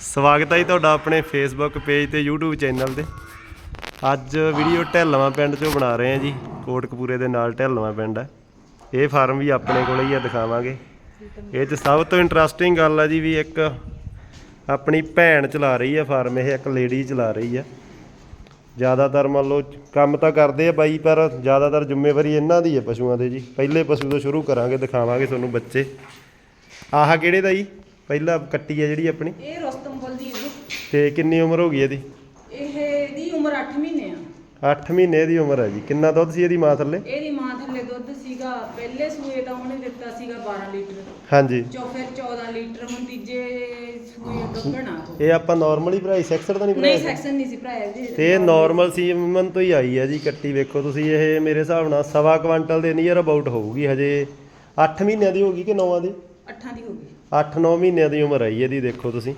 ਸਵਾਗਤ ਹੈ ਜੀ ਤੁਹਾਡਾ ਆਪਣੇ ਫੇਸਬੁੱਕ ਪੇਜ ਤੇ YouTube ਚੈਨਲ ਤੇ। ਅੱਜ ਵੀਡੀਓ ਢਹਿਲਵਾਂ ਪਿੰਡ ਚੋਂ ਬਣਾ ਰਹੇ ਹਾਂ ਜੀ। ਕੋਟਕਪੂਰੇ ਦੇ ਨਾਲ ਢਹਿਲਵਾਂ ਪਿੰਡ ਹੈ ਇਹ ਫਾਰਮ ਵੀ ਆਪਣੇ ਕੋਲ ਹੀ ਆ, ਦਿਖਾਵਾਂਗੇ। ਇਹ 'ਚ ਸਭ ਤੋਂ ਇੰਟਰਸਟਿੰਗ ਗੱਲ ਆ ਜੀ ਵੀ ਇੱਕ ਆਪਣੀ ਭੈਣ ਚਲਾ ਰਹੀ ਆ ਫਾਰਮ ਇਹ ਇੱਕ ਲੇਡੀ ਚਲਾ ਰਹੀ ਆ। ਜ਼ਿਆਦਾਤਰ ਮੰਨ ਲਓ ਕੰਮ ਤਾਂ ਕਰਦੇ ਆ ਬਾਈ, ਪਰ ਜ਼ਿਆਦਾਤਰ ਜ਼ਿੰਮੇਵਾਰੀ ਇਹਨਾਂ ਦੀ ਹੈ ਪਸ਼ੂਆਂ ਦੇ ਜੀ। ਪਹਿਲੇ ਪਸ਼ੂ ਤੋਂ ਸ਼ੁਰੂ ਕਰਾਂਗੇ, ਦਿਖਾਵਾਂਗੇ ਤੁਹਾਨੂੰ ਬੱਚੇ। ਆਹ ਕਿਹੜੇ ਦਾ ਜੀ? ਪਹਿਲਾ ਕੱਟੀ ਆ ਜਿਹੜੀ ਆਪਣੀ? ਇਹ ਰੋਸਤਮ ਬੋਲਦੀ ਹੈ ਜੀ। ਤੇ ਕਿੰਨੀ ਉਮਰ ਹੋ ਗਈ ਇਹਦੀ? ਇਹ ਦੀ ਉਮਰ 8 ਮਹੀਨੇ ਆ। 8 ਮਹੀਨੇ ਦੀ ਉਮਰ ਹੈ ਜੀ। ਕਿੰਨਾ ਦੁੱਧ ਸੀ ਇਹਦੀ ਮਾਂ ਥੱਲੇ? ਇਹਦੀ ਮਾਂ ਥੱਲੇ ਦੁੱਧ ਸੀਗਾ ਪਹਿਲੇ ਸੂਏ ਤਾਂ ਉਹਨੇ ਦਿੱਤਾ ਸੀਗਾ 12 ਲੀਟਰ। ਹਾਂਜੀ। ਚੋ ਫਿਰ 14 ਲੀਟਰ ਹੁਣ ਤੀਜੇ ਸੂਏ ਦੁੱਧਣਾ ਤੋਂ। ਇਹ ਆਪਾਂ ਨਾਰਮਲੀ ਭਰਾਈ ਸੈਕਸਰ ਤਾਂ ਨਹੀਂ ਨਹੀਂ ਸੈਕਸ਼ਨ ਨਹੀਂ ਸੀ ਭਰਾਇਆ ਜੀ। ਤੇ ਇਹ ਨਾਰਮਲ ਸੀਮਨ ਤੋਂ ਹੀ ਆਈ ਹੈ ਜੀ ਕੱਟੀ ਵੇਖੋ ਤੁਸੀਂ ਇਹ ਮੇਰੇ ਹਿਸਾਬ ਨਾਲ ਸਵਾ ਕੁਆਂਟਲ ਦੇ ਨੀਅਰ ਅਬਾਊਟ ਹੋਊਗੀ ਹਜੇ। 8 ਮਹੀਨਿਆਂ ਦੀ ਹੋਗੀ ਕਿ 9 ਦੀ? ਅੱਠਾਂ ਦੀ ਹੋ ਗਈ। 8-9 ਮਹੀਨਿਆਂ ਦੀ ਉਮਰ ਆਈ ਇਹਦੀ ਦੇਖੋ ਤੁਸੀਂ।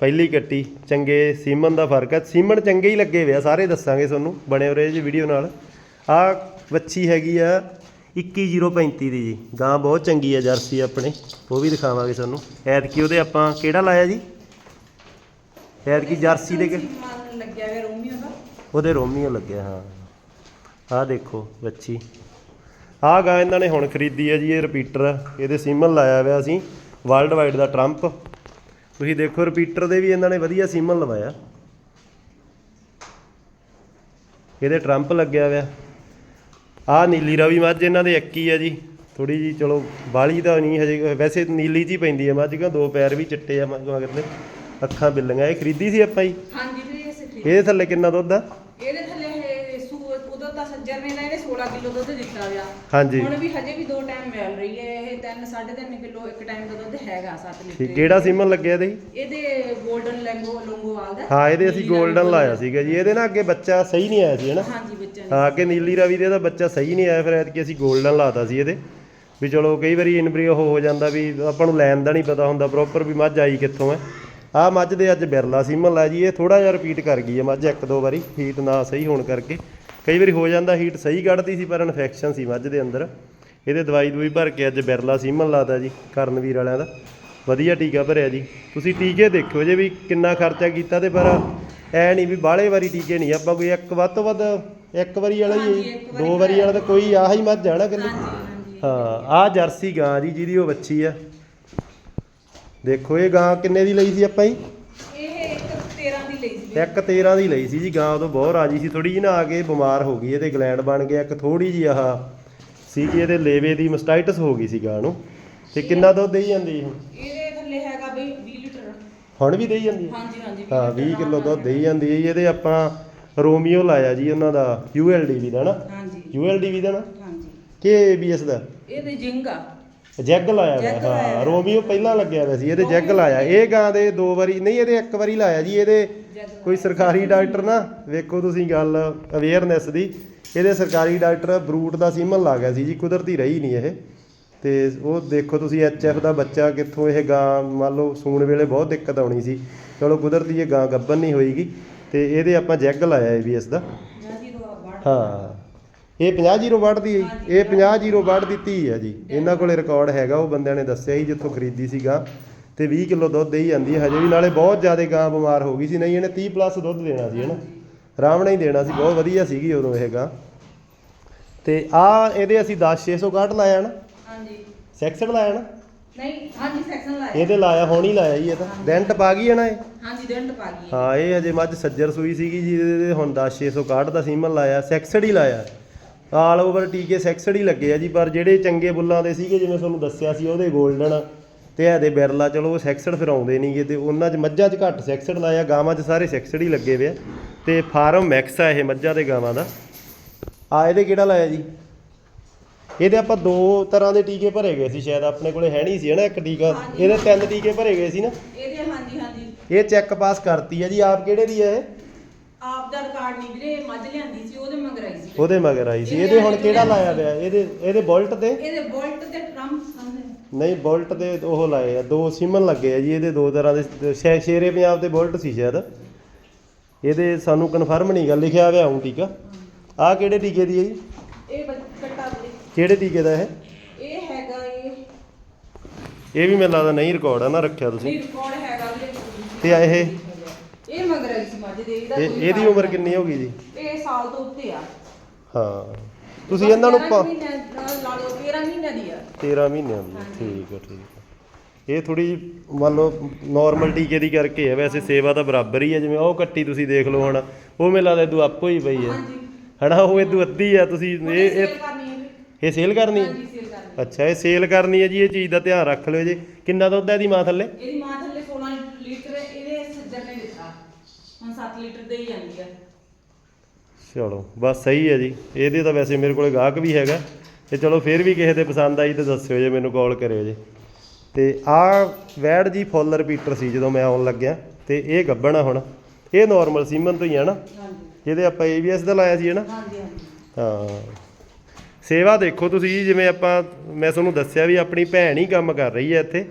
ਪਹਿਲੀ ਕੱਟੀ ਚੰਗੇ ਸੀਮਨ ਦਾ ਫ਼ਰਕ ਹੈ। ਸੀਮਨ ਚੰਗੇ ਹੀ ਲੱਗੇ ਹੋਏ ਆ ਸਾਰੇ ਦੱਸਾਂਗੇ ਤੁਹਾਨੂੰ ਬਣੇ ਹੋ ਰਹੇ ਜੀ ਵੀਡੀਓ ਨਾਲ। ਆਹ ਵੱਛੀ ਹੈਗੀ ਆ 21035 ਦੀ ਜੀ। ਗਾਂ ਬਹੁਤ ਚੰਗੀ ਹੈ ਜਰਸੀ ਆਪਣੇ ਉਹ ਵੀ ਦਿਖਾਵਾਂਗੇ ਤੁਹਾਨੂੰ। ਐਤਕੀ ਉਹਦੇ ਆਪਾਂ ਕਿਹੜਾ ਲਾਇਆ ਜੀ? ਐਤਕੀ ਜਰਸੀ ਦੇ ਕਿ ਲੱਗਿਆ ਹੋਇਆ ਰੋਮੀਓ ਦਾ। ਉਹਦੇ ਰੋਮੀਓ ਲੱਗਿਆ ਹਾਂ। ਆਹ ਦੇਖੋ ਵੱਛੀ। ਆਹ ਗਾਂ ਇਹਨਾਂ ਨੇ ਹੁਣ ਖਰੀਦੀ ਹੈ ਜੀ ਇਹ ਰਿਪੀਟਰ ਆ। ਇਹਦੇ ਸੀਮਨ ਲਾਇਆ ਹੋਇਆ ਅਸੀਂ ਵਰਲਡ ਵਾਈਡ ਦਾ ਟਰੰਪ ਤੁਸੀਂ ਦੇਖੋ ਰਿਪੀਟਰ ਦੇ ਵੀ ਇਹਨਾਂ ਨੇ ਵਧੀਆ ਸੀਮਨ ਲਵਾਇਆ। ਇਹਦੇ ਟਰੰਪ ਲੱਗਿਆ ਹੋਇਆ। ਆਹ ਨੀਲੀ ਰਾਵੀ ਮੱਝ ਇਹਨਾਂ ਦੇ ਇੱਕ ਹੀ ਆ ਜੀ। ਥੋੜੀ ਜੀ ਚਲੋ ਬਾਲੀ ਤਾਂ ਨਹੀਂ ਹਜੇ ਵੈਸੇ ਨੀਲੀ ਜੀ ਪੈਂਦੀ ਹੈ ਮੱਝ ਕਿਉਂ ਦੋ ਪੈਰ ਵੀ ਚਿੱਟੇ ਆ ਮੱਝ ਮਗਰ ਦੇ ਅੱਖਾਂ ਬਿੱਲੀਆਂ ਇਹ ਖਰੀਦੀ ਸੀ ਆਪਾਂ ਜੀ? ਹਾਂਜੀ ਜੀ ਇਹ ਸਿੱਖੀ ਇਹਦੇ ਥੱਲੇ ਕਿੰਨਾ ਦੁੱਧ ਆ ਇਹਦੇ ਥੱਲੇ ਇਹ ਸੂ ਉਦੋਂ ਤਾਂ ਸੱਜਰ ਨੇ ਨਾ ਇਹਨੇ 16 ਕਿਲੋ ਦੁੱਧ ਦਿੱਤਾ ਗਿਆ। ਹਾਂਜੀ। ਹੁਣ ਵੀ ਹਜੇ ਵੀ ਦੋ ਟਾਈਮ ਮਿਲ ਰਹੀ ਹੈ ਇਹ 3 3.5 ਕਿਲੋ ਇੱਕ ਟਾਈਮ ਦਾ ਦੁੱਧ ਹੈਗਾ 7 ਲੀਟਰ। ਕਿਹੜਾ ਸੀਮਨ ਲੱਗਿਆ ਇਹਦੇ? ਇਹਦੇ 골ਡਨ ਲੈਂਗੋ ਲੋਂਗੋਵਾਲ ਦਾ। ਹਾਂ ਇਹਦੇ ਅਸੀਂ 골ਡਨ ਲਾਇਆ ਸੀਗਾ ਜੀ। ਇਹਦੇ ਨਾਲ ਅੱਗੇ ਬੱਚਾ ਸਹੀ ਨਹੀਂ ਆਇਆ ਸੀ ਹਨਾ? ਹਾਂਜੀ ਬੱਚਾ ਹਾਂ ਅੱਗੇ ਨੀਲੀ ਰਾਵੀ ਦੇ ਦਾ ਬੱਚਾ ਸਹੀ ਨਹੀਂ ਆਇਆ ਫਿਰ ਐਤਕੀ ਅਸੀਂ 골ਡਨ ਲਾਤਾ ਸੀ ਇਹਦੇ। ਵੀ ਚਲੋ ਕਈ ਵਾਰੀ ਇਨਬਰੀ ਉਹ ਹੋ ਜਾਂਦਾ ਵੀ ਆਪਾਂ ਨੂੰ ਲੈਣ ਦਾ ਨਹੀਂ ਪਤਾ ਹੁੰਦਾ ਪ੍ਰੋਪਰ ਵੀ ਮੱਝ ਆਈ ਕਿੱਥੋਂ ਹੈ। ਆ ਮੱਝ ਦੇ ਅੱਜ ਬਿਰਲਾ ਸੀਮਨ ਲਾ ਜੀ ਇਹ ਥੋੜਾ ਜਿਹਾ ਰਿਪੀਟ ਕਰ ਗਈ ਹੈ ਮੱਝ ਇੱਕ ਦੋ ਵਾਰੀ ਹੀਟ ਨਾ ਸਹੀ ਹੋਣ ਕਰਕੇ। ਕਈ ਵਾਰੀ ਹੋ ਜਾਂਦਾ ਹੀਟ ਸਹੀ ਕੱਢਦੀ ਸੀ ਪਰ ਇਨਫੈਕਸ਼ਨ ਸੀ ਮੱਝ ਦੇ ਅੰਦਰ। ਇਹਦੇ ਦਵਾਈ ਦੂਈ ਭਰ ਕੇ ਅੱਜ ਬਿਰਲਾ ਸੀਮਨ ਲਾਤਾ ਜੀ ਕਰਨਵੀਰ ਵਾਲਿਆਂ ਦਾ। ਵਧੀਆ ਟੀਕਾ ਭਰਿਆ ਜੀ। ਤੁਸੀਂ ਟੀਕੇ ਦੇਖਿਓ ਜੇ ਵੀ ਕਿੰਨਾ ਖਰਚਾ ਕੀਤਾ ਤੇ ਪਰ ਐ ਨਹੀਂ ਵੀ ਬਾਹਲੇ ਵਾਰੀ ਟੀਕੇ ਨਹੀਂ ਆਪਾਂ ਕੋਈ ਇੱਕ ਵੱਧ ਤੋਂ ਵੱਧ ਇੱਕ ਵਾਰੀ ਵਾਲਾ ਹੀ ਦੋ ਵਾਰੀ ਵਾਲਾ ਤਾਂ ਕੋਈ ਆਹ ਹੀ ਮੱਝ ਹਾਂਜੀ ਹਾਂਜੀ। ਹਾਂ ਆਹ ਜਰਸੀ ਗਾਂ ਜੀ ਜਿਹਦੀ ਉਹ ਵੱਛੀ ਆ। ਦੇਖੋ ਇਹ ਗਾਂ ਕਿੰਨੇ ਦੀ ਲਈ ਸੀ ਆਪਾਂ ਜੀ ਇਹ ਇੱਕ 13 ਦੀ ਲਈ ਸੀ ਇੱਕ 13 ਦੀ ਲਈ ਸੀ ਜੀ ਗਾਂ ਉਦੋਂ ਬਹੁਤ ਰਾਜੀ ਸੀ। ਥੋੜੀ ਜਿਹੀ ਨਾ ਆ ਕੇ ਬਿਮਾਰ ਹੋ ਗਈ ਇਹਦੇ ਗਲੈਂਡ ਬਣ ਗਿਆ। ਇੱਕ ਥੋੜੀ ਜਿਹੀ ਆਹ ਸੀ ਕਿ ਇਹਦੇ ਲੇਵੇ ਦੀ ਮਸਟਾਈਟਸ ਹੋ ਗਈ ਸੀ ਗਾਂ ਨੂੰ। ਤੇ ਕਿੰਨਾ ਦੁੱਧ ਦੇਈ ਜਾਂਦੀ ਹੁਣ ਇਹਦੇ ਥੱਲੇ ਹੈਗਾ ਬਈ 20 ਲੀਟਰ। ਹੁਣ ਵੀ ਦੇਈ ਜਾਂਦੀ ਹਾਂਜੀ ਹਾਂਜੀ ਹਾਂ 20 ਕਿਲੋ ਦੁੱਧ ਦੇਈ ਜਾਂਦੀ ਹੈ ਜੀ। ਇਹਦੇ ਆਪਾਂ ਰੋਮੀਓ ਲਾਇਆ ਜੀ ਉਹਨਾਂ ਦਾ ULDV ਦਾ ਨਾ। ਹਾਂਜੀ। ULDV ਦਾ ਨਾ? ਹਾਂਜੀ। ਕਿ ABS ਦਾ? ਇਹਦੇ ਜਿੰਗਾ ਜੈਗ ਲਾਇਆ ਹੋਇਆ ਹਾਂ। ਰੋਮੀਓ ਪਹਿਲਾਂ ਲੱਗਿਆ ਹੋਇਆ ਸੀ ਇਹਦੇ ਜੈਗ ਲਾਇਆ। ਇਹ ਗਾਂ ਦੇ ਦੋ ਵਾਰੀ ਨਹੀਂ ਇਹਦੇ ਇੱਕ ਵਾਰੀ ਲਾਇਆ ਜੀ ਇਹਦੇ ਕੋਈ ਸਰਕਾਰੀ ਡਾਕਟਰ ਨਾ ਵੇਖੋ ਤੁਸੀਂ ਗੱਲ ਅਵੇਅਰਨੈਸ ਦੀ ਇਹਦੇ ਸਰਕਾਰੀ ਡਾਕਟਰ ਬਰੂਟ ਦਾ ਸੀਮਨ ਲਾ ਗਿਆ ਸੀ ਜੀ ਕੁਦਰਤੀ ਰਹੀ ਨਹੀਂ ਇਹ। ਤੇ ਉਹ ਦੇਖੋ ਤੁਸੀਂ ਐਚਐਫ ਦਾ ਬੱਚਾ ਕਿੱਥੋਂ ਇਹ ਗਾਂ ਮੰਨ ਲਓ ਸੂਣ ਵੇਲੇ ਬਹੁਤ ਦਿੱਕਤ ਆਉਣੀ ਸੀ। ਚਲੋ ਕੁਦਰਤੀ ਇਹ ਗਾਂ ਗੱਬਨ ਨਹੀਂ ਹੋਈਗੀ ਤੇ ਇਹਦੇ ਆਪਾਂ ਜੈਗ ਲਾਇਆ ਏਬੀਐਸ ਦਾ। ਜਾਂਦੀ ਦੋ ਹਾਂ। ਇਹ 50 ਜੀਰੋ ਵਾਟ ਦੀ ਹੈ ਜੀ। ਇਹ 50 ਜੀਰੋ ਵਾਟ ਦੀ ਧੀ ਹੈ ਜੀ। ਇਹਨਾਂ ਕੋਲੇ ਰਿਕਾਰਡ ਹੈਗਾ ਉਹ ਬੰਦਿਆਂ ਨੇ ਦੱਸਿਆ ਸੀ ਜਿੱਥੋਂ ਖਰੀਦੀ ਸੀ ਗਾਂ ਤੇ 20 ਕਿਲੋ ਦੁੱਧ ਦੇਈ ਜਾਂਦੀ ਹੈ। ਹਜੇ ਵੀ ਨਾਲੇ ਬਹੁਤ ਜ਼ਿਆਦਾ ਗਾਂ ਬਿਮਾਰ ਹੋ ਗਈ ਸੀ। ਨਹੀਂ ਇਹਨੇ 30 ਪਲੱਸ ਦੁੱਧ ਦੇਣਾ ਸੀ ਹਨਾ। ਆਰਾਮ ਨਾਲ ਹੀ ਦੇਣਾ ਸੀ। ਬਹੁਤ ਵਧੀਆ ਸੀਗੀ ਉਦੋਂ ਇਹ ਗਾਂ। ਤੇ ਆ ਇਹਦੇ ਅਸੀਂ 10 661 ਲਾਇਆ ਨਾ ਹਾਂਜੀ। ਸੈਕਸਡ ਲਾਇਆ ਨਾ ਨਹੀਂ ਹਾਂਜੀ ਸੈਕਸ਼ਨ ਲਾਇਆ। ਇਹਦੇ ਲਾਇਆ ਹੁਣ ਹੀ ਲਾਇਆ ਜੀ ਇਹ ਤਾਂ। ਡੈਂਟ ਪਾ ਗਈ ਹੈ ਨਾ ਇਹ? ਹਾਂਜੀ ਡੰਟ ਪਾ ਗਈ ਹਾਂ। ਇਹ ਹਜੇ ਮੱਝ ਸੱਜਰ ਸੂਈ ਸੀਗੀ ਜੀ ਇਹਦੇ ਹੁਣ 10 661 ਦਾ ਸੀਮਨ ਲਾਇਆ। ਸੈਕਸਡ ਹੀ ਲਾਇਆ। ਆਲ ਓਵਰ ਟੀਕੇ ਸੈਕਸਡ ਹੀ ਲੱਗੇ ਆ ਜੀ ਪਰ ਜਿਹੜੇ ਚੰਗੇ ਬੁੱਲਾਂ ਦੇ ਸੀਗੇ ਜਿਵੇਂ ਤੁਹਾਨੂੰ ਦੱਸਿਆ ਸੀ ਉਹਦੇ 골ਡਨ ਤੇ ਇਹਦੇ ਬਿਰਲਾ ਚਲੋ ਉਹ ਸੈਕਸਡ ਫਿਰ ਆਉਂਦੇ ਨਹੀਂਗੇ ਤੇ ਉਹਨਾਂ 'ਚ ਮੱਝਾਂ 'ਚ ਘੱਟ ਸੈਕਸਡ ਲਾਇਆ ਗਾਵਾਂ 'ਚ ਸਾਰੇ ਸੈਕਸਡ ਹੀ ਲੱਗੇ ਵੇ ਆ। ਤੇ ਫਾਰਮ ਮੈਕਸ ਆ ਇਹ ਮੱਝਾਂ ਤੇ ਗਾਵਾਂ ਦਾ। ਆ ਇਹਦੇ ਕਿਹੜਾ ਲਾਇਆ ਜੀ? ਇਹਦੇ ਆਪਾਂ ਦੋ ਤਰ੍ਹਾਂ ਦੇ ਟੀਕੇ ਭਰੇ ਗਏ ਸੀ ਸ਼ਾਇਦ ਆਪਣੇ ਕੋਲੇ ਹੈ ਨਹੀਂ ਸੀ ਹਨਾ ਇੱਕ ਟੀਕਾ। ਇਹਦੇ ਤਿੰਨ ਟੀਕੇ ਭਰੇ ਗਏ ਸੀ ਨਾ। ਇਹਦੇ ਹਾਂਜੀ ਹਾਂਜੀ। ਇਹ ਚੈੱਕ ਪਾਸ ਕਰਤੀ ਹੈ ਜੀ ਆਪ ਕਿਹੜੇ ਦੀ ਹੈ ਇਹ? ਨਹੀਂ ਵੀਰੇ ਮੱਝ ਲਿਆਂਦੀ ਸੀ ਉਹਦੇ ਮਗਰ ਆਈ ਸੀ। ਉਹਦੇ ਮਗਰ ਆਈ ਸੀ। ਇਹਦੇ ਹੁਣ ਕਿਹੜਾ ਲਾਇਆ ਪਿਆ? ਇਹਦੇ ਇਹਦੇ ਬੋਲਟ ਤੇ? ਇਹਦੇ ਬੋਲਟ ਤੇ ਟਰੰਪ ਸੰਦੇ ਨਹੀਂ ਬੋਲਟ ਤੇ ਉਹ ਲਾਏ ਆ। ਦੋ ਸੀਮਨ ਲੱਗੇ ਆ ਜੀ ਇਹਦੇ ਦੋ ਤਰ੍ਹਾਂ ਦੇ ਸ਼ੇ- ਸ਼ੇਰੇ ਪੰਜਾਬ ਦੇ ਬੋਲਟ ਸੀ ਸ਼ਾਇਦ। ਇਹਦੇ ਸਾਨੂੰ ਕਨਫਰਮ ਨਹੀਂ ਗੱਲ ਲਿਖਿਆ ਹੋਇਆ ਹੁਣ ਟੀਕਾ। ਆਹ ਕਿਹੜੇ ਟੀਕੇ ਦੀ ਹੈ ਜੀ? ਇਹ ਕੱਟਾ ਵੀਰੇ। ਕਿਹੜੇ ਟੀਕੇ ਦਾ ਇਹ? ਇਹ ਹੈਗਾ ਇਹ। ਇਹ ਵੀ ਮੈਨੂੰ ਲੱਗਦਾ ਨਹੀਂ ਰਿਕਾਰਡ ਆ ਨਾ ਰੱਖਿਆ ਤੁਸੀਂ। ਨਹੀਂ ਰਿਕਾਰਡ ਹੈਗਾ ਵੀਰੇ। ਤੇ ਆ ਇਹ? ਇਹ ਮਗਰ ਮੱਝ ਦੇ ਇਹਦਾ ਇਹ- ਕੋਈ ਇਹਦੀ ਫਾਇਦਾ ਉਮਰ ਕਿੰਨੀ ਹੋ ਗਈ ਜੀ। ਇਹ ਸਾਲ ਤੋਂ ਉੱਤੇ ਆ। ਹਾਂ। ਤੁਸੀਂ ਇਹਨਾਂ ਨੂੰ ਬਸ ਪਾ- 11 ਮਹੀਨਿਆਂ ਲਾ ਲਓ 13 ਮਹੀਨਿਆਂ ਦੀ ਆ। 13 ਮਹੀਨਿਆਂ ਦੀ ਹੈ। ਠੀਕ ਹੈ ਠੀਕ ਹੈ ਇਹ ਥੋੜੀ ਮੰਨ ਲਓ ਨਾਰਮਲ ਟੀਕੇ ਦੀ ਕਰਕੇ ਹੈ ਵੈਸੇ ਸੇਵਾ ਤਾਂ ਬਰਾਬਰ ਹੀ ਹੈ ਜਿਵੇਂ ਉਹ ਕੱਟੀ ਤੁਸੀਂ ਦੇਖ ਲਓ ਹੁਣ। ਉਹ ਮੇਲਾ ਦਾ ਇਦੋਂ ਆਪੋ ਹੀ ਪਈ ਹੈ ਹਾਂਜੀ। ਹਨਾ ਉਹ ਇਦੋਂ ਅੱਧੀ ਆ। ਤੁਸੀਂ ਇਹ ਇਹ ਸੇਲ ਕਰਨੀ ਹੈ। ਇਹ ਸੇਲ ਕਰਨੀ ਹੈ ਹਾਂਜੀ ਸੇਲ ਕਰਨੀ ਅੱਛਾ ਇਹ ਸੇਲ ਕਰਨੀ ਹੈ ਜੀ ਇਹ ਚੀਜ਼ ਦਾ ਧਿਆਨ ਰੱਖ ਲਿਓ ਜੀ। ਕਿੰਨਾ ਦੁੱਧ ਹੈ ਇਹਦੀ ਮਾਂ ਥੱਲੇ? ਇਹਦੀ ਮਾਂ ਥੱਲੇ 16 ਲੀਟਰ ਹੈ, ਇਹਦੇ ਸੱਜਰ ਨੇ ਦਿੱਤਾ ਹੁਣ 7 ਲੀਟਰ ਦੇ ਹੀ ਜਾਂਦੀ ਆ ਚਲੋ ਬਸ ਸਹੀ ਹੈ ਜੀ। ਇਹਦੇ ਤਾਂ ਵੈਸੇ ਮੇਰੇ ਕੋਲੇ ਗਾਹਕ ਵੀ ਹੈਗਾ। ਤੇ ਚਲੋ ਫਿਰ ਵੀ ਕਿਸੇ ਦੇ ਪਸੰਦ ਆਈ ਤਾਂ ਦੱਸਿਓ ਜੇ ਮੈਨੂੰ ਕਾਲ ਕਰਿਓ ਜੇ। ਤੇ ਆਹ ਵੈੜ ਜੀ ਫੁੱਲ ਰਿਪੀਟਰ ਸੀ ਜਦੋਂ ਮੈਂ ਆਉਣ ਲੱਗਿਆ। ਤੇ ਇਹ ਗੱਬਣ ਆ ਹੁਣ। ਇਹ ਨਾਰਮਲ ਸੀਮਨ ਤੋਂ ਹੀ ਆ ਨਾ। ਜਿਹਦੇ ਆਪਾਂ ABS ਦਾ ਲਾਇਆ ਸੀ ਹੈ ਨਾ? ਹਾਂ। ਸੇਵਾ ਦੇਖੋ ਤੁਸੀਂ ਜਿਵੇਂ ਆਪਾਂ ਮੈਂ ਤੁਹਾਨੂੰ ਦੱਸਿਆ ਵੀ ਆਪਣੀ ਭੈਣ ਹੀ ਕੰਮ ਕਰ ਰਹੀ ਹੈ ਇੱਥੇ।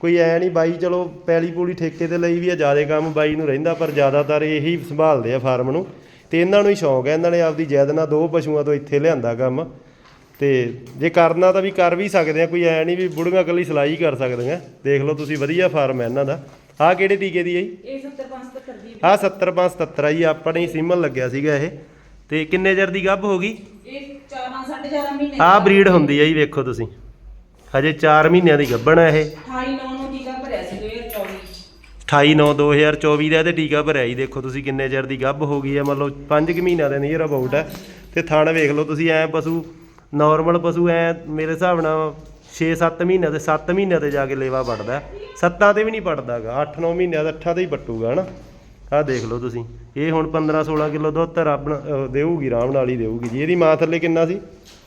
ਕੋਈ ਐ ਨਹੀਂ ਬਾਈ ਚਲੋ ਪੈਲੀ ਪੂਲੀ ਠੇਕੇ ਤੇ ਲਈ ਵੀ ਆ ਜ਼ਿਆਦਾ ਕੰਮ ਬਾਈ ਨੂੰ ਰਹਿੰਦਾ ਪਰ ਜ਼ਿਆਦਾਤਰ ਇਹੀ ਸੰਭਾਲਦੇ ਆ ਫਾਰਮ ਨੂੰ। ਤੇ ਇਹਨਾਂ ਨੂੰ ਹੀ ਸ਼ੌਂਕ ਹੈ ਇਹਨਾਂ ਨੇ ਆਪਦੀ ਜੈਦ ਨਾਲ ਦੋ ਪਸ਼ੂਆਂ ਤੋਂ ਇੱਥੇ ਲਿਆਂਦਾ ਕੰਮ। ਤੇ ਜੇ ਕਰਨਾ ਤਾਂ ਵੀ ਕਰ ਵੀ ਸਕਦੇ ਆ ਕੋਈ ਐ ਨਹੀਂ ਵੀ ਬੁੜੀਆਂ ਇਕੱਲੀ ਸਲਾਈ ਕਰ ਸਕਦੀਆਂ। ਦੇਖ ਲਓ ਤੁਸੀਂ ਵਧੀਆ ਫਾਰਮ ਹੈ ਇਹਨਾਂ ਦਾ। ਆਹ ਕਿਹੜੇ ਟੀਕੇ ਦੀ ਹੈ ਜੀ? ਇਹ 70 75 ਦੀ। ਆਹ 70577 ਜੀ ਆਪਣੀ ਸੀਮਨ ਲੱਗਿਆ ਸੀਗਾ ਇਹ। ਤੇ ਕਿੰਨੇ ਚਿਰ ਦੀ ਗੱਭ ਹੋ ਗਈ? ਇਹ 4 4.5 ਮਹੀਨੇ ਆਹ ਬਰੀਡ ਹੁੰਦੀ ਹੈ ਜੀ ਵੇਖੋ ਤੁਸੀਂ। ਹਜੇ 4 ਮਹੀਨਿਆਂ ਦੀ ਗੱਭਣ ਹੈ ਇਹ। 28 9 ਨੂੰ ਟੀਕਾ ਭਰਿਆ ਸੀ 2024 28 9 2024 ਦਾ ਇਹਦੇ ਟੀਕਾ ਭਰਿਆ ਜੀ। ਦੇਖੋ ਤੁਸੀਂ ਕਿੰਨੇ ਚਿਰ ਦੀ ਗੱਭ ਹੋ ਗਈ ਹੈ ਮਤਲਬ 5 ਕੁ ਮਹੀਨਿਆਂ ਦੇ ਨੀਅਰ ਅਬਾਊਟ ਹੈ ਤੇ ਥਣ ਵੇਖ ਲਓ ਤੁਸੀਂ ਐ ਪਸ਼ੂ ਨਾਰਮਲ ਪਸ਼ੂ ਐ ਮੇਰੇ ਹਿਸਾਬ ਨਾਲ 6-7 ਮਹੀਨਿਆਂ ਦੇ 7 ਮਹੀਨਿਆਂ ਤੇ ਜਾ ਕੇ ਲੇਵਾ ਵੱਢਦਾ। ਸੱਤਾਂ ਤੇ ਵੀ ਨਹੀਂ ਵੱਢਦਾਗਾ। 8-9 ਮਹੀਨਿਆਂ ਦਾ 8 ਤੇ ਹੀ ਵੱਟੂਗਾ ਹਨਾ? ਆਹ ਦੇਖ ਲਓ ਤੁਸੀਂ। ਇਹ ਹੁਣ 15-16 ਕਿਲੋ ਦੁੱਧ ਤਾਂ ਰੱਬ ਦੇਊਗੀ ਆਰਾਮ ਨਾਲ ਹੀ ਦੇਊਗੀ ਜੀ। ਇਹਦੀ ਮਾਂ ਥੱਲੇ ਕਿੰਨਾ ਸੀ?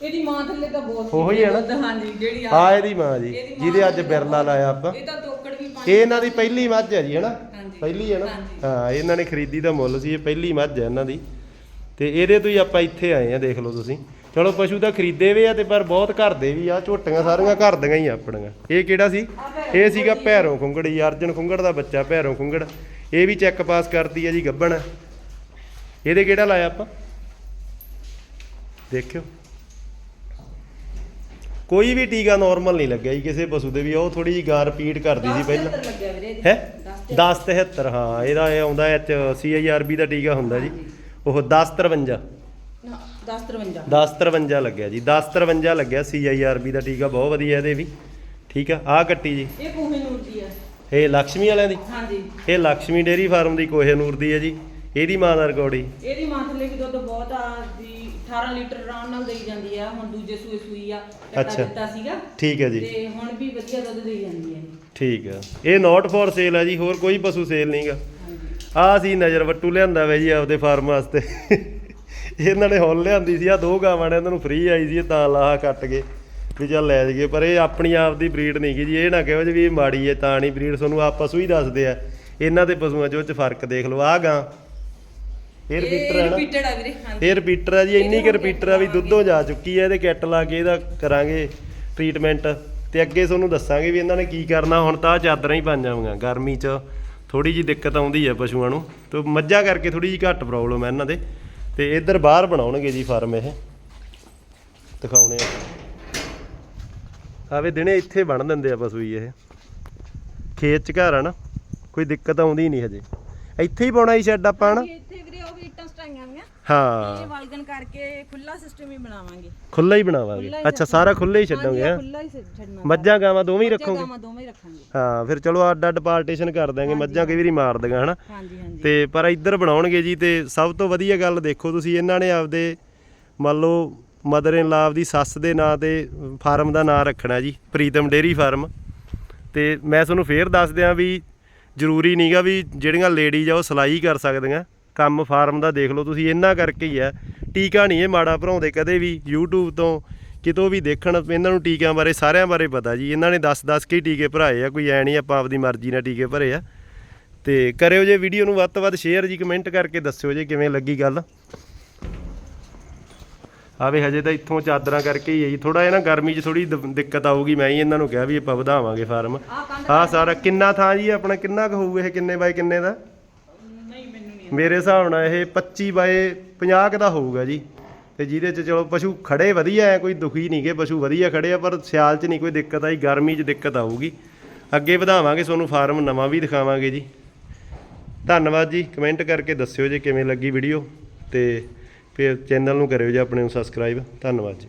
ਇਹਦੀ ਮਾਂ ਥੱਲੇ ਤਾਂ ਬਹੁਤ ਉਹੀ ਹੈ ਨਾ? ਹਾਂਜੀ ਜਿਹੜੀ ਆ ਇਹਦੀ ਮਾਂ ਜੀ ਜਿਹਦੇ ਅੱਜ ਬਿਰਲਾ ਲਾਇਆ ਆਪਾਂ। ਇਹ ਤਾਂ ਇਹ ਇਹਨਾਂ ਦੀ ਪਹਿਲੀ ਮੱਝ ਹੈ ਜੀ ਹੈਨਾ। ਪਹਿਲੀ ਹੈ ਨਾ। ਹਾਂ ਇਹਨਾਂ ਨੇ ਖਰੀਦੀ ਦਾ ਮੁੱਲ ਸੀ ਇਹ ਪਹਿਲੀ ਮੱਝ ਹੈ ਇਹਨਾਂ ਦੀ। ਤੇ ਇਹਦੇ ਤੋਂ ਹੀ ਆਪਾਂ ਇੱਥੇ ਆਏ ਆ ਦੇਖ ਲਓ ਤੁਸੀਂ। ਚਲੋ ਪਸ਼ੂ ਤਾਂ ਖਰੀਦੇ ਵੇ ਆ ਤੇ ਪਰ ਬਹੁਤ ਘਰ ਦੇ ਵੀ ਆ ਝੋਟੀਆਂ ਸਾਰੀਆਂ ਘਰ ਦੀਆਂ ਹੀ ਆ ਆਪਣੀਆਂ। ਇਹ ਕਿਹੜਾ ਸੀ? ਇਹ ਸੀਗਾ ਭੈਰੋਂ ਖੁੰਗੜ ਜੀ ਅਰਜਨ ਖੁੰਗੜ ਦਾ ਬੱਚਾ ਭੈਰੋਂ ਖੁੰਗੜ। ਇਹ ਵੀ ਚੈੱਕ ਪਾਸ ਕਰਦੀ ਹੈ ਜੀ ਗੱਬਣ। ਇਹਦੇ ਕਿਹੜਾ ਲਾਇਆ ਆਪਾਂ? ਦੇਖਿਓ। ਕੋਈ ਵੀ ਟੀਕਾ ਨਾਰਮਲ ਨਹੀਂ ਲੱਗਿਆ ਜੀ ਕਿਸੇ ਪਸ਼ੂ ਦੇ ਵੀ ਉਹ ਥੋੜੀ ਜੀ ਗਾਰ ਰਿਪੀਟ ਕਰਦੀ ਸੀ ਪਹਿਲਾਂ। ਲੱਗਿਆ ਵੀਰੇ ਹੈ? 1073 ਹਾਂ ਇਹਦਾ ਇਹ ਆਉਂਦਾ ਐਚ ਸੀਆਈਆਰਬੀ ਦਾ ਟੀਕਾ ਹੁੰਦਾ ਜੀ। ਉਹ 1053 ਨਾ 1053 1053 ਲੱਗਿਆ ਜੀ 1053 ਲੱਗਿਆ ਸੀਆਈਆਰਬੀ ਦਾ ਟੀਕਾ ਬਹੁਤ ਵਧੀਆ ਇਹਦੇ ਵੀ। ਠੀਕ ਆ ਆ ਕੱਟੀ ਜੀ। ਇਹ ਕੋਹੇਨੂਰ ਦੀ ਆ। ਇਹ ਲక్ష్ਮੀ ਵਾਲਿਆਂ ਦੀ? ਹਾਂਜੀ। ਇਹ ਲక్ష్ਮੀ ਡੇਰੀ ਫਾਰਮ ਦੀ ਕੋਹੇ ਨੂਰ ਦੀ ਹੈ ਜੀ। ਇਹਦੀ ਮਾਂ ਦਾ ਰਿਕਾਰਡ ਹੀ। ਇਹਦੀ ਮਾਂ ਥੱਲੇ ਵੀ ਦੁੱਧ ਬਹੁਤ ਆ 18 ਲੀਟਰ ਆਰਾਮ ਨਾਲ ਦੇਈ ਜਾਂਦੀ ਆ ਹੁਣ ਦੂਜੇ ਸੂਏ ਸੂਈ ਆ ਕੱਟਾ ਅੱਛਾ। ਦਿੱਤਾ ਸੀਗਾ। ਠੀਕ ਹੈ ਜੀ। ਤੇ ਹੁਣ ਵੀ ਵਧੀਆ ਦੁੱਧ ਦੇਈ ਜਾਂਦੀ ਹੈ। ਠੀਕ ਆ। ਇਹ ਨਾਟ ਫॉर ਸੇਲ ਹੈ ਜੀ ਹੋਰ ਕੋਈ ਪਸ਼ੂ ਸੇਲ ਨਹੀਂਗਾ ਹਾਂਜੀ ਆਹ ਸੀ ਨਜ਼ਰ ਵੱਟੂ ਲਿਆਂਦਾ ਵੇ ਜੀ ਆਪਦੇ ਫਾਰਮ ਵਾਸਤੇ। ਇਹਨਾਂ ਨੇ ਹੁਣ ਲਿਆਂਦੀ ਸੀ ਆ ਦੋ ਗਾਵਾਂ ਨੇ ਇਹਨਾਂ ਨੂੰ ਫ੍ਰੀ ਆਈ ਸੀ ਇਹ ਤਾਂ ਲਾਹਾ ਕੱਟ ਕੇ ਵੀ ਚੱਲ ਲੈ ਜਗੇ ਪਰ ਇਹ ਆਪਣੀ ਆਪ ਦੀ ਬਰੀਡ ਨਹੀਂ ਗੀ ਜੀ ਇਹ ਨਾ ਕਹੋ ਜੀ ਵੀ ਇਹ ਮਾੜੀ ਹੈ ਤਾਂ ਨਹੀਂ ਬਰੀਡ ਤੁਹਾਨੂੰ ਆਪ ਪਸ਼ੂ ਹੀ ਦੱਸਦੇ ਆ। ਇਹਨਾਂ ਦੇ ਪਸ਼ੂਆਂ 'ਚ ਉਹ 'ਚ ਫ਼ਰਕ ਦੇਖ ਲਓ ਆਹ ਗਾਂ ਇਹ ਰਿਪੀਟਰ ਹੈ ਨਾ। ਰਿਪੀਟਡ ਆ ਵੀਰੇ ਹਾਂਜੀ। ਇਹ ਰਿਪੀਟਰ ਆ ਜੀ ਇੰਨੀ ਕਿ ਰਿਪੀਟਰ ਆ ਵੀ ਦੁੱਧੋਂ ਜਾ ਚੁੱਕੀ ਹੈ ਇਹਦੇ ਕਿੱਟ ਲਾ ਕੇ ਇਹਦਾ ਕਰਾਂਗੇ ਟ੍ਰੀਟਮੈਂਟ ਤੇ ਅੱਗੇ ਤੁਹਾਨੂੰ ਦੱਸਾਂਗੇ ਵੀ ਇਹਨਾਂ ਨੇ ਕੀ ਕਰਨਾ ਹੁਣ ਤਾਂ ਆਹ ਚਾਦਰਾਂ ਹੀ ਬਣ ਜਾਵਾਂਗੀਆਂ ਗਰਮੀ 'ਚ ਥੋੜੀ ਜੀ ਦਿੱਕਤ ਆਉਂਦੀ ਹੈ ਪਸ਼ੂਆਂ ਨੂੰ। ਤੇ ਮੱਝਾਂ ਕਰਕੇ ਥੋੜੀ ਜੀ ਘੱਟ ਪ੍ਰੋਬਲਮ ਹੈ ਇਹਨਾਂ ਦੇ। ਤੇ ਇੱਧਰ ਬਾਹਰ ਬਣਾਉਣਗੇ ਜੀ ਫਾਰਮ ਇਹ। ਦਿਖਾਉਣੇ ਆ। ਆਵੇ ਦਿਨੇ ਇੱਥੇ ਬਣ ਦਿੰਦੇ ਆ ਪਸ਼ੂ ਹੀ ਇਹ। ਖੇਤ 'ਚ ਘਰ ਆ ਨਾ ਕੋਈ ਦਿੱਕਤ ਆਉਂਦੀ ਨਹੀਂ ਹਜੇ। ਇੱਥੇ ਹੀ ਪਾਉਣਾ ਹੀ ਸ਼ੈੱਡ ਆਪਾਂ ਨਾ ਵੀ ਇੱਟਾਂ ਸਟਾਈਆਂ ਵੀਆਂ ਹਾਂ। ਇਹ ਵਾਲਗਨ ਕਰਕੇ ਖੁੱਲਾ ਸਿਸਟਮ ਹੀ ਬਣਾਵਾਂਗੇ। ਖੁੱਲਾ ਹੀ ਬਣਾਵਾਂਗੇ। ਖੁੱਲ੍ਹਾ ਹੀ ਅੱਛਾ ਸਾਰਾ ਖੁੱਲਾ ਹੀ ਛੱਡੋਗੇ ਹੈਂ? ਖੁੱਲਾ ਹੀ ਛੱਡਣਾ ਮੱਝਾਂ ਗਾਵਾਂ ਦੋਵੇਂ ਹੀ ਰੱਖੋਗੇ? ਗਾਵਾਂ ਦੋਵੇਂ ਹੀ ਰੱਖਾਂਗੇ। ਹਾਂ ਫਿਰ ਚਲੋ ਅੱਡ ਅੱਡ ਪਾਰਟੀਸ਼ਨ ਕਰ ਦਾਂਗੇ ਮੱਝਾਂ ਕਈ ਵਾਰੀ ਮਾਰ ਦੀਆਂ ਹਨਾ? ਹਾਂਜੀ ਹਾਂਜੀ। ਤੇ ਪਰ ਇੱਧਰ ਬਣਾਉਣਗੇ ਜੀ ਤੇ ਸਭ ਤੋਂ ਵਧੀਆ ਗੱਲ ਦੇਖੋ ਤੁਸੀਂ ਇਹਨਾਂ ਨੇ ਆਪਦੇ ਮੰਨ ਲਓ ਮਦਰ ਇਨ ਲਾਵ ਦੀ ਸੱਸ ਦੇ ਨਾਂ ਤੇ ਫਾਰਮ ਦਾ ਨਾਂ ਰੱਖਣਾ ਜੀ ਪ੍ਰੀਤਮ ਡੇਰੀ ਫਾਰਮ। ਤੇ ਮੈਂ ਤੁਹਾਨੂੰ ਫੇਰ ਦੱਸ ਦਿਆਂ ਵੀ ਜ਼ਰੂਰੀ ਨਹੀਂਗਾ ਵੀ ਜਿਹੜੀਆਂ ਲੇਡੀਜ਼ ਆ ਉਹ ਸਿਲਾਈ ਕਰ ਸਕਦੀਆਂ। ਕੰਮ ਫਾਰਮ ਦਾ ਦੇਖ ਲਓ ਤੁਸੀਂ ਇਹਨਾਂ ਕਰਕੇ ਹੀ ਆ। ਟੀਕਾ ਨਹੀਂ ਇਹ ਮਾੜਾ ਭਰਾਉਂਦੇ ਕਦੇ ਵੀ YouTube ਤੋਂ ਕਿਤੋਂ ਵੀ ਦੇਖਣ ਇਹਨਾਂ ਨੂੰ ਟੀਕਿਆਂ ਬਾਰੇ ਸਾਰਿਆਂ ਬਾਰੇ ਪਤਾ ਜੀ। ਇਹਨਾਂ ਨੇ 10-10 ਕੇ ਹੀ ਟੀਕੇ ਭਰਾਏ ਆ ਕੋਈ ਐ ਨਹੀਂ ਆਪਾਂ ਆਪਦੀ ਮਰਜ਼ੀ ਨਾਲ ਟੀਕੇ ਭਰੇ ਆ। ਤੇ ਕਰਿਓ ਜੇ ਵੀਡੀਓ ਨੂੰ ਵੱਧ ਤੋਂ ਵੱਧ ਸ਼ੇਅਰ ਜੀ ਕਮੈਂਟ ਕਰਕੇ ਦੱਸਿਓ ਜੇ ਕਿਵੇਂ ਲੱਗੀ ਗੱਲ। ਆਵੇ ਹਜੇ ਤਾਂ ਇੱਥੋਂ ਚਾਦਰਾਂ ਕਰਕੇ ਹੀ ਹੈ ਜੀ। ਥੋੜਾ ਜਿਹਾ ਨਾ ਗਰਮੀ 'ਚ ਥੋੜੀ ਦਿੱਕਤ ਆਊਗੀ ਮੈਂ ਹੀ ਇਹਨਾਂ ਨੂੰ ਕਿਹਾ ਵੀ ਆਪਾਂ ਵਧਾਵਾਂਗੇ ਫਾਰਮ। ਆਹ ਸਾਰਾ ਕਿੰਨਾ ਥਾਂ ਜੀ ਆਪਣਾ ਕਿੰਨਾ ਕੁ ਹੋਊ ਇਹ ਕਿੰਨੇ ਬਾਏ ਕਿੰਨੇ ਦਾ? ਮੇਰੇ ਹਿਸਾਬ ਨਾਲ ਇਹ 25 ਬਾਏ 50 ਕੁ ਦਾ ਹੋਊਗਾ ਜੀ। ਤੇ ਜਿਹਦੇ 'ਚ ਚਲੋ ਪਸ਼ੂ ਖੜੇ ਵਧੀਆ ਐ, ਕੋਈ ਦੁਖੀ ਨਹੀਂਗੇ ਪਸ਼ੂ ਵਧੀਆ ਖੜੇ ਆ, ਪਰ ਸਿਆਲ 'ਚ ਨਹੀਂ ਕੋਈ ਦਿੱਕਤ ਆਈ, ਗਰਮੀ 'ਚ ਦਿੱਕਤ ਆਊਗੀ। ਅੱਗੇ ਵਧਾਵਾਂਗੇ ਤੁਹਾਨੂੰ ਫਾਰਮ ਨਵਾਂ ਵੀ ਦਿਖਾਵਾਂਗੇ ਜੀ। ਧੰਨਵਾਦ ਜੀ, ਕਮੈਂਟ ਕਰਕੇ ਦੱਸਿਓ ਜੇ ਕਿਵੇਂ ਲੱਗੀ ਵੀਡੀਓ, ਤੇ ਫਿਰ ਚੈਨਲ ਨੂੰ ਕਰਿਓ ਜੀ ਆਪਣੇ ਨੂੰ ਸਬਸਕ੍ਰਾਈਬ। ਧੰਨਵਾਦ ਜੀ।